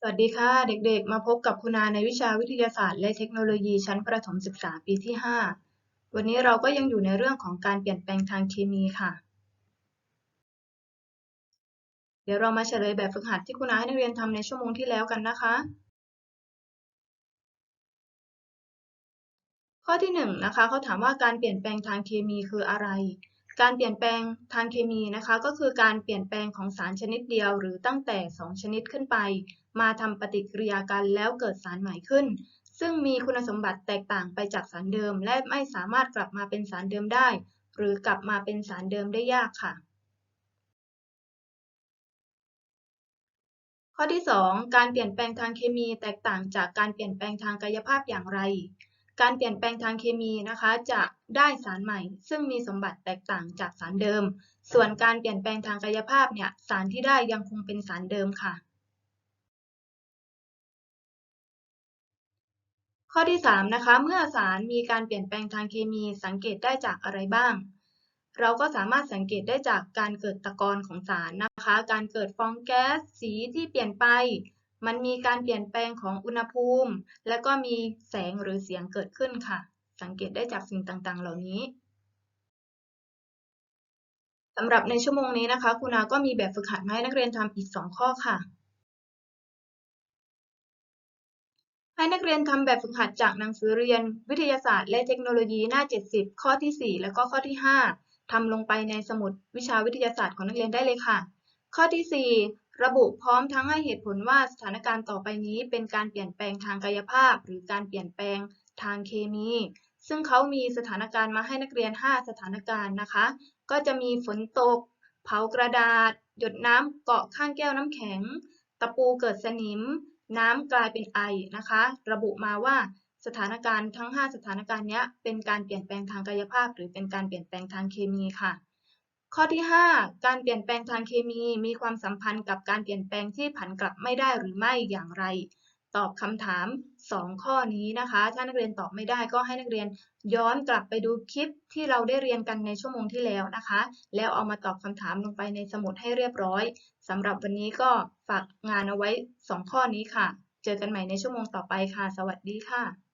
สวัสดีค่ะ เด็กๆ มาพบกับคุณาในวิชาวิทยาศาสตร์ และเทคโนโลยีชั้นประถมศึกษาปีที่ 5 วันนี้เราก็ยังอยู่ในเรื่องของการเปลี่ยนแปลงทางเคมีค่ะ เดี๋ยวเรามาเฉลยแบบฝึกหัดที่คุณาให้นักเรียนทำในชั่วโมงที่แล้วกันนะคะ ข้อที่1นงนะคะเขาถามว่าการเปลี่ยนแปลงทางเคมีคืออะไร การเปลี่ยนแปลงทางเคมีนะคะ ก็คือการเปลี่ยนแปลงของสารชนิดเดียว หรือตั้งแต่ 2 ชนิดขึ้นไป มาทำปฏิกิริยากันแล้วเกิดสารใหม่ขึ้น ซึ่งมีคุณสมบัติแตกต่างไปจากสารเดิม และไม่สามารถกลับมาเป็นสารเดิมได้ หรือกลับมาเป็นสารเดิมได้ยากค่ะ ข้อที่ 2 การเปลี่ยนแปลงทางเคมีแตกต่างจากการเปลี่ยนแปลงทางกายภาพอย่างไร การเปลี่ยนแปลงทางเคมีนะคะ จะได้สารใหม่ ซึ่งมีสมบัติแตกต่างจากสารเดิม ส่วนการเปลี่ยนแปลงทางกายภาพเนี่ยสารที่ได้ยังคงเป็นสารเดิมค่ะ ข้อที่3นะคะเมื่อสารมีการเปลี่ยนแปลงทางเคมีสังเกตได้จากอะไรบ้าง เราก็สามารถสังเกตได้จากการเกิดตะกอนของสารนะคะ การเกิดฟองแก๊สสีที่เปลี่ยนไป มันมีการเปลี่ยนแปลงของอุณหภูมิ และก็มีแสงหรือเสียงเกิดขึ้นค่ะ สังเกตได้จากสิ่งต่างๆ เหล่านี้สำหรับในชั่วโมงนี้นะคะคุณอาก็มีแบบฝึกหัดมาให้นักเรียนทำอีก 2 ข้อค่ะ ให้นักเรียนทำแบบฝึกหัดจากหนังสือเรียน วิทยาศาสตร์และเทคโนโลยีหน้า 70 ข้อที่ 4 และก็ข้อที่ 5ทำลงไปในสมุดวิชาวิทยาศาสตร์ของนักเรียนได้เลยค่ะ ข้อที่ 4 ระบุพร้อมทั้งให้เหตุผลว่าสถานการณ์ต่อไปนี้เป็นการเปลี่ยนแปลงทางกายภาพ หรือการเปลี่ยนแปลงทางเคมี ซึ่งเขามีสถานการณ์มาให้นักเรียน 5 สถานการณ์นะคะ ก็จะมีฝนตก เผากระดาษ หยดน้ำเกาะข้างแก้วน้ำแข็ง ตะปูเกิดสนิม น้ำกลายเป็นไอนะคะ ระบุมาว่าสถานการณ์ทั้ง 5 สถานการณ์นี้เป็นการเปลี่ยนแปลงทางกายภาพ หรือเป็นการเปลี่ยนแปลงทางเคมีค่ะ ข้อที่ 5 การเปลี่ยนแปลงทางเคมีมีความสัมพันธ์กับการเปลี่ยนแปลงที่ผันกลับไม่ได้หรือไม่อย่างไร ตอบคำถาม 2 ข้อนี้นะคะ ถ้านักเรียนตอบไม่ได้ก็ให้นักเรียนย้อนกลับไปดูคลิปที่เราได้เรียนกันในชั่วโมงที่แล้วนะคะ แล้วเอามาตอบคำถามลงไปในสมุดให้เรียบร้อยสำหรับวันนี้ก็ฝากงานเอาไว้ 2 ข้อนี้ค่ะ เจอกันใหม่ในชั่วโมงต่อไปค่ะ สวัสดีค่ะ